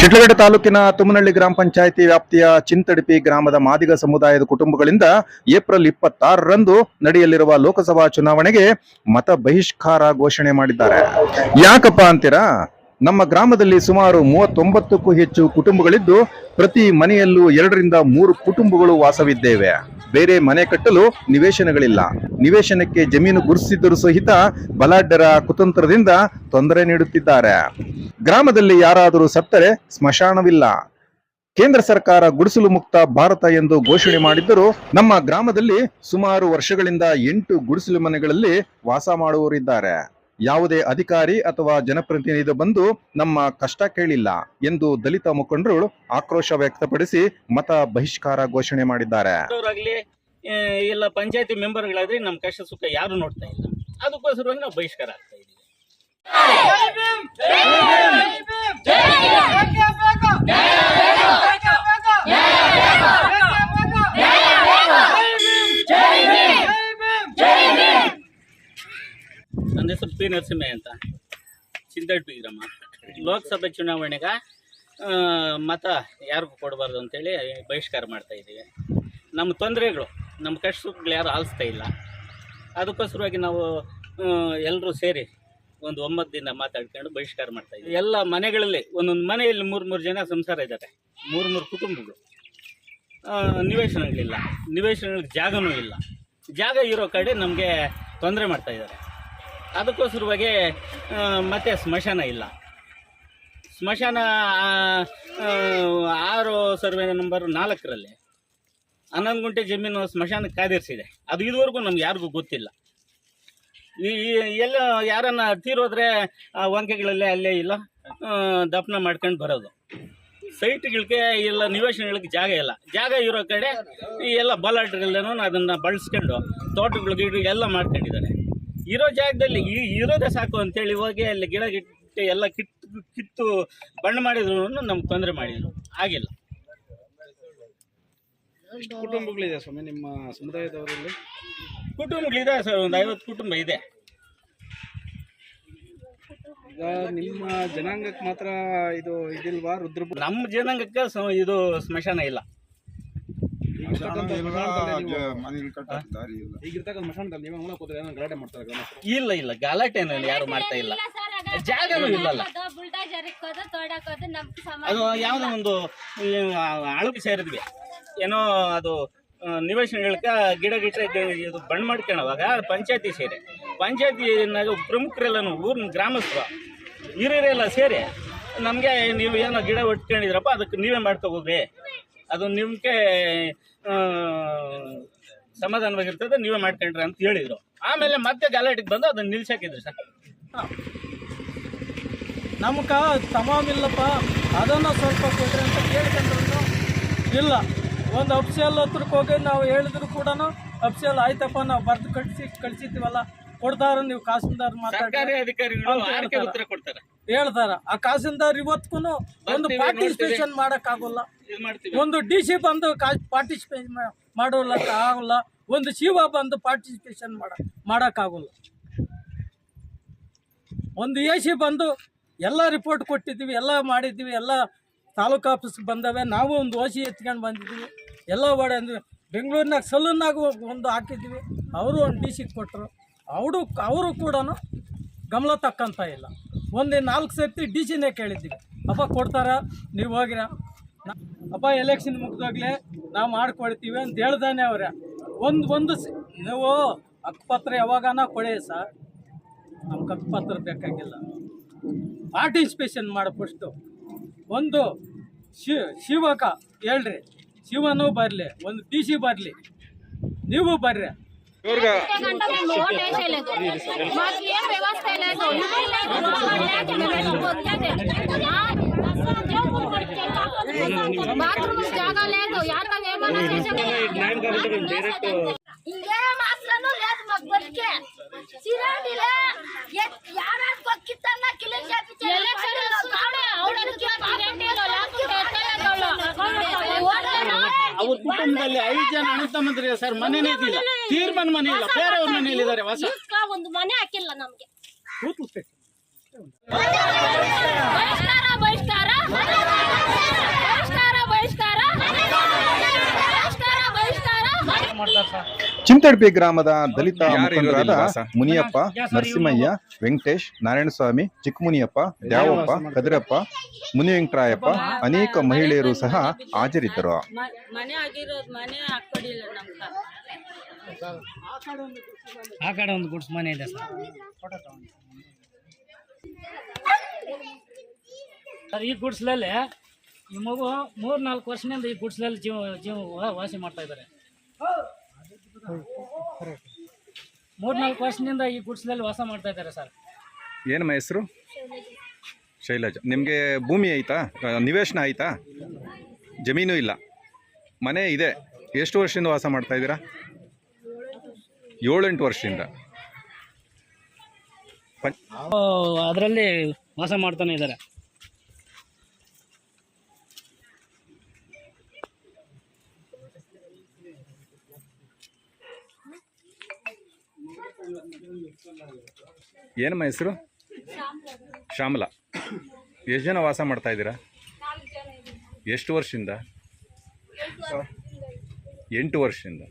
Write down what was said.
ಶಿಡ್ಲಘಟ್ಟ ತಾಲೂಕಿನ ತುಮನಹಳ್ಳಿ ಗ್ರಾಮ ಪಂಚಾಯಿತಿ ವ್ಯಾಪ್ತಿಯ ಚಿಂತಡಿಪಿ ಗ್ರಾಮದ ಮಾದಿಗ ಸಮುದಾಯದ ಕುಟುಂಬಗಳಿಂದ ಏಪ್ರಿಲ್ ಇಪ್ಪತ್ತಾರರಂದು ನಡೆಯಲಿರುವ ಲೋಕಸಭಾ ಚುನಾವಣೆಗೆ ಮತ ಬಹಿಷ್ಕಾರ ಘೋಷಣೆ ಮಾಡಿದ್ದಾರೆ. ಯಾಕಪ್ಪ ಅಂತೀರಾ? ನಮ್ಮ ಗ್ರಾಮದಲ್ಲಿ ಸುಮಾರು ಮೂವತ್ತೊಂಬತ್ತಕ್ಕೂ ಹೆಚ್ಚು ಕುಟುಂಬಗಳಿದ್ದು ಪ್ರತಿ ಮನೆಯಲ್ಲೂ ಎರಡರಿಂದ ಮೂರು ಕುಟುಂಬಗಳು ವಾಸವಿದ್ದೇವೆ. ಬೇರೆ ಮನೆ ಕಟ್ಟಲು ನಿವೇಶನಗಳಿಲ್ಲ. ನಿವೇಶನಕ್ಕೆ ಜಮೀನು ಗುರುತಿಸಿದ್ದರೂ ಸಹಿತ ಬಲಾಢ್ಯರ ಕುತಂತ್ರದಿಂದ ತೊಂದರೆ ನೀಡುತ್ತಿದ್ದಾರೆ. ಗ್ರಾಮದಲ್ಲಿ ಯಾರಾದರೂ ಸತ್ತರೆ ಸ್ಮಶಾನವಿಲ್ಲ. ಕೇಂದ್ರ ಸರ್ಕಾರ ಗುಡಿಸಲು ಮುಕ್ತ ಭಾರತ ಎಂದು ಘೋಷಣೆ ಮಾಡಿದ್ದರೂ ನಮ್ಮ ಗ್ರಾಮದಲ್ಲಿ ಸುಮಾರು ವರ್ಷಗಳಿಂದ ಎಂಟು ಗುಡಿಸಲು ಮನೆಗಳಲ್ಲಿ ವಾಸ ಮಾಡುವವರಿದ್ದಾರೆ. ಯಾವುದೇ ಅಧಿಕಾರಿ ಅಥವಾ ಜನಪ್ರತಿನಿಧಿ ಬಂದು ನಮ್ಮ ಕಷ್ಟ ಕೇಳಿಲ್ಲ ಎಂದು ದಲಿತ ಮುಖಂಡರು ಆಕ್ರೋಶ ವ್ಯಕ್ತಪಡಿಸಿ ಮತ ಬಹಿಷ್ಕಾರ ಘೋಷಣೆ ಮಾಡಿದ್ದಾರೆ ಅವರಾಗ್ಲಿ ಇಲ್ಲ ಪಂಚಾಯತಿ ಮೆಂಬರ್ಗಳಾದ್ರೆ ನಮ್ಮ ಕಷ್ಟ ಸುಖ ಯಾರು ನೋಡ್ತಾ ಇಲ್ಲ ಅದಕ್ಕೋಸ್ಕರ ನಾವು ಬಹಿಷ್ಕಾರ ಆಗ್ತಾ ಜೈ ನನ್ನ ಹೆಸರು ಪಿ ನರಸಿಂಹ ಅಂತ. ಚಿಂತಾಡ್ ಗ್ರಾಮ ಲೋಕಸಭೆ ಚುನಾವಣೆಗ ಮತ ಯಾರಿಗೂ ಕೊಡಬಾರ್ದು ಅಂತೇಳಿ ಬಹಿಷ್ಕಾರ ಮಾಡ್ತಾ ಇದ್ದೀವಿ. ನಮ್ಮ ತೊಂದರೆಗಳು, ನಮ್ಮ ಕಷ್ಟಗಳು ಯಾರು ಆಲಿಸ್ತಾ ಇಲ್ಲ. ಅದಕ್ಕೋಸ್ಕರವಾಗಿ ನಾವು ಎಲ್ಲರೂ ಸೇರಿ ಒಂದು ಒಂಬತ್ತು ದಿನ ಮಾತಾಡ್ಕೊಂಡು ಬಹಿಷ್ಕಾರ ಮಾಡ್ತಾ ಇದ್ದೀವಿ. ಎಲ್ಲ ಮನೆಗಳಲ್ಲಿ, ಒಂದೊಂದು ಮನೆಯಲ್ಲಿ ಮೂರು ಮೂರು ಜನ ಸಂಸಾರ ಇದ್ದಾರೆ. ಮೂರು ಮೂರು ಕುಟುಂಬಗಳು. ನಿವೇಶನಗಳಿಲ್ಲ. ನಿವೇಶನಗಳಿಗೆ ಜಾಗನೂ ಇಲ್ಲ. ಜಾಗ ಇರೋ ಕಡೆ ನಮಗೆ ತೊಂದರೆ ಮಾಡ್ತಾ ಇದ್ದಾರೆ. ಅದಕ್ಕೋಸ್ಕರವಾಗಿ ಮತ್ತೆ ಸ್ಮಶಾನ ಇಲ್ಲ. ಸ್ಮಶಾನ ಆರು ಸರ್ವೆ ನಂಬರ್ ನಾಲ್ಕರಲ್ಲಿ ಹನ್ನೊಂದು ಗುಂಟೆ ಜಮೀನು ಸ್ಮಶಾನಕ್ಕೆ ಕಾದಿರಿಸಿದೆ. ಅದು ಇದುವರೆಗೂ ನಮ್ಗೆ ಯಾರಿಗೂ ಗೊತ್ತಿಲ್ಲ. ಈ ಎಲ್ಲ ಯಾರನ್ನ ತೀರೋದ್ರೆ, ಆ, ವಂಕೆಗಳಲ್ಲೇ ಅಲ್ಲೇ ಇಲ್ಲ ದಫನ ಮಾಡ್ಕೊಂಡು ಬರೋದು. ಸೈಟ್ಗಳಿಗೆ ಇಲ್ಲ ನಿವೇಶನಗಳಿಗೆ ಜಾಗ ಇಲ್ಲ. ಜಾಗ ಇರೋ ಕಡೆ ಈ ಎಲ್ಲ ಬಲಾಟ್ಗಳೇನೋ ಅದನ್ನು ಬಳಸ್ಕೊಂಡು ತೋಟಗಳು ಎಲ್ಲ ಮಾಡ್ಕೊಂಡಿದ್ದಾರೆ. ಇರೋ ಜಾಗದಲ್ಲಿ ಈ ಇರೋದೇ ಸಾಕು ಅಂತೇಳಿ ಹೋಗಿ ಅಲ್ಲಿ ಗಿಡ ಗಿಟ್ಟು ಎಲ್ಲ ಕಿತ್ತು ಕಿತ್ತು ಬಣ್ಣ ಮಾಡಿದ್ರು ನಮ್ಗೆ ತೊಂದರೆ ಮಾಡಿದ್ರು ಆಗಿಲ್ಲ. ಎಷ್ಟು ಕುಟುಂಬಗಳಿದೆ ಸ್ವಾಮಿ ನಿಮ್ಮ ಸಮುದಾಯದವರಲ್ಲಿ? ಕುಟುಂಬಗಳಿದೆ ಸರ್ ಒಂದು ಐವತ್ತು ಕುಟುಂಬ ಇದೆ. ಈಗ ನಿಮ್ಮ ಜನಾಂಗಕ್ಕೆ ಮಾತ್ರ ಇದು ಇದಿಲ್ವಾ ರುದ್ರ ನಮ್ಮ ಜನಾಂಗಕ್ಕೆ ಇದು ಸ್ಮಶಾನ ಇಲ್ಲ ಈಗಿರ್ತಕ್ಕಂಥ ಮಶಾನದಲ್ಲಿ ನೀವು ಅವನ ಕೂತ್ರೆ ಏನೋ ಗಲಾಟೆ ಮಾಡ್ತಾರೆ ಗ್ರಾಮಸ್ಥರು ಇಲ್ಲ ಇಲ್ಲ. ಗಾಲಾಟೆ ಯಾರು ಮಾಡ್ತಾ ಇಲ್ಲ. ಜಾಗನೂ ಇಲ್ಲ ಅದು ಯಾವುದೋ ಒಂದು ಅಳವು ಸೇರಿದ್ವಿ. ಏನೋ ಅದು ನಿವೇಶನ ನಿವೇಶನಗಳಕ್ಕೆ ಗಿಡ ಗಿಡ ಇದು ಬಣ್ಣ ಮಾಡ್ಕೊಳ್ಳೋವಾಗ ಪಂಚಾಯತಿ ಸೇರಿ. ಪಂಚಾಯತಿನಾಗ ಪ್ರಮುಖರೆಲ್ಲನೂ ಊರಿನ ಗ್ರಾಮಸ್ಥರು ಹಿರಿಯರೆಲ್ಲ ಸೇರಿ ನಮಗೆ ನೀವು ಏನೋ ಗಿಡ ಒಟ್ಕೊಂಡಿದ್ರಪ್ಪ ಅದಕ್ಕೆ ನೀವೇ ಮಾಡ್ಕೋಬೋದ್ರಿ ಅದು ನಿಮಗೆ ಸಮಾಧಾನವಾಗಿರ್ತದೆ ನೀವೇ ಮಾಡ್ಕೊಂಡ್ರಿ ಅಂತ ಹೇಳಿದ್ರು. ಆಮೇಲೆ ಮತ್ತೆ ಗಲಾಟೆಗೆ ಬಂದು ಅದನ್ನ ನಿಲ್ಸಾಕಿದ್ರು ಸರ್. ನಮ್ಗೆ ತಮಾಮಿಲ್ಲಪ್ಪ ಅದನ್ನು ಸ್ವಲ್ಪ ಕೊಡ್ರಿ ಅಂತ ಕೇಳ್ಕೊಂಡ್ರು. ಇಲ್ಲ ಒಂದು ಅಪ್ಸಿಯಲ್ ಹತ್ರಕ್ಕೆ ಹೋಗಿ ನಾವು ಹೇಳಿದ್ರು ಕೂಡ ಅಪ್ಸಿಯಲ್ ಆಯ್ತಪ್ಪ ನಾವು ಬರ್ದು ಕಟ್ಸಿ ಕಳಿಸಿದ್ದೀವಲ್ಲ ಕೊಡ್ತಾರ ನೀವು ಕಾಸಿಂದಾರ್ ಮಾತಾಡ್ತಾರೆ ಹೇಳ್ತಾರೆ. ಉತ್ತರ ಕೊಡ್ತಾರೆ? ಹೇಳ್ತಾರ. ಆ ಕಾಸಿಂದಾರ್ ಇವತ್ತು ಒಂದು ಪಾರ್ಟಿಸಿಪೇಷನ್ ಮಾಡೋಕ್ಕಾಗಲ್ಲ. ಒಂದು ಡಿ ಸಿ ಬಂದು ಪಾರ್ಟಿಸಿಪೇಟ್ ಮಾಡೋಲ್ಲ ಆಗಲ್ಲ. ಒಂದು ಶಿವ ಬಂದು ಪಾರ್ಟಿಸಿಪೇಷನ್ ಮಾಡ ಮಾಡೋಕ್ಕಾಗಲ್ಲ. ಒಂದು ಎ ಸಿ ಬಂದು ಎಲ್ಲ ರಿಪೋರ್ಟ್ ಕೊಟ್ಟಿದ್ದೀವಿ, ಎಲ್ಲ ಮಾಡಿದ್ದೀವಿ, ಎಲ್ಲ ತಾಲೂಕು ಆಫೀಸ್ಗೆ ಬಂದವೆ. ನಾವು ಒಂದು ಓ ಸಿ ಎತ್ಕೊಂಡು ಬಂದಿದ್ದೀವಿ. ಎಲ್ಲ ಒಡೆ ಅಂದ್ರೆ ಬೆಂಗಳೂರಿನಾಗ ಸಲೂನ್ನಾಗ ಒಂದು ಹಾಕಿದ್ದೀವಿ. ಅವರು ಒಂದು ಡಿ ಸಿ ಕೊಟ್ಟರು ಅವರು ಅವರು ಕೂಡ ಗಮನ ತಕ್ಕಂತ ಇಲ್ಲ. ಒಂದು ನಾಲ್ಕು ಸರ್ತಿ ಡಿ ಸಿನೇ ಕೇಳಿದ್ದೀವಿ. ಅಪ್ಪ ಕೊಡ್ತಾರ? ನೀವು ಹೋಗಿರ? ಅಪ್ಪ ಎಲೆಕ್ಷನ್ ಮುಗ್ದಾಗ್ಲೇ ನಾವು ಮಾಡ್ಕೊಡ್ತೀವಿ ಅಂತ ಹೇಳ್ದಾನೆ ಅವ್ರೆ ಒಂದು ಒಂದು ಸ- ನೀವು ಹಕ್ಕುಪತ್ರ ಯಾವಾಗನ ಕೊಡಿ ಸರ್ ನಮ್ಗೆ ಹಕ್ಕುಪತ್ರ ಬೇಕಾಗಿಲ್ಲ ಪಾರ್ಟಿಸಿಪೇಷನ್ ಮಾಡು ಫಸ್ಟು ಒಂದು ಶಿ ಶಿವಕ ಹೇಳ್ರಿ ಶಿವನೂ ಬರಲಿ ಒಂದು ಡಿ ಸಿ ಬರಲಿ ನೀವು ಬರ್ರಿ మాకు ఏం వ్యవస్థ లేదు బాత్రూమ్ జాగా లేదు యాతం ఏమన్నా ఇంకేం అసలు లేదు మాకు బతికే సిరాడిలే యారాడు కొక్కిత్తన్నా కిలిం చేపించే ಅವ್ರ ಕುಟುಂಬದಲ್ಲಿ ಐದು ಜನ ಅಣ್ಣ ತಮ್ಮಂದ್ರೆ ಸರ್ ಮನೆನೇ ಇದ್ದಿಲ್ಲ ತೀರ್ಮಾನ ಮನೆ ಇಲ್ಲ ಬೇರೆಯವ್ರ ಮನೆಯಲ್ಲಿ ಇದ್ದಾರೆ ವಾಸ ಒಂದು ಮನೆ ಹಾಕಿಲ್ಲ ನಮ್ಗೆ ಕೂತು ಚಿಂತಡ್ಪಿ ಗ್ರಾಮದ ದಲಿತ ಮುಖಂಡರಾದ ವಾಸ? ಮುನಿಯಪ್ಪ ನರಸಿಂಹಯ್ಯ ವೆಂಕಟೇಶ್ ನಾರಾಯಣಸ್ವಾಮಿ ಚಿಕ್ಕಮುನಿಯಪ್ಪ ದ್ಯಾವಪ್ಪ ಕದಿರಪ್ಪ ಮುನಿವೆಂಕಟರಾಯಪ್ಪ ಅನೇಕ ಮಹಿಳೆಯರು ಸಹ ಹಾಜರಿದ್ದರು. ಮನೆ ಆಗಿರೋದು ಮನೆ ಹಾಕೊಡಿಲ್ಲ ನಮ್ಗೆ. ಆ ಕಡೆ ಒಂದು ಗುಡ್ಸ್ ಮನೆ ಇದೆ ಸರ್. ಸರ್ ಈ ಗುಡ್ಸ್ಲಲ್ಲಿ ಈ ಮಗು ಮೂರ್ ನಾಲ್ಕು ವರ್ಷದಿಂದ ಈ ಗುಡ್ಸ್ಲಲ್ಲಿ ಜೀವ ಜೀವ ವಾಸಿ ಮಾಡ್ತಾ ಇದ್ದಾರೆ. ಮೂರ್ ನಾಲ್ಕು ವರ್ಷದಿಂದ ಈ ಗುಡ್ಸ್ಲಲ್ಲಿ ವಾಸ ಮಾಡ್ತಾ ಇದ್ದಾರೆ ಸರ್. ಏನಮ್ಮ ಹೆಸರು? ಶೈಲಜ. ನಿಮಗೆ ಭೂಮಿ ಐತಾ? ನಿವೇಶನ ಆಯ್ತಾ ಜಮೀನು ಇಲ್ಲ. ಮನೆ ಇದೆ. ಎಷ್ಟು ವರ್ಷದಿಂದ ವಾಸ ಮಾಡ್ತಾ ಇದ್ದೀರಾ? ಏಳೆಂಟು ವರ್ಷದಿಂದ. ಅದರಲ್ಲಿ ವಾಸ ಮಾಡ್ತಾನೆ ಇದ್ದಾರೆ. ಏನಮ್ಮ ಹೆಸರು? ಶ್ಯಾಮಲಾ. ಎಷ್ಟು ಜನ ವಾಸ ಮಾಡ್ತಾ ಇದ್ದೀರಾ? ಎಷ್ಟು ವರ್ಷದಿಂದ? ಎಂಟು ವರ್ಷದಿಂದ.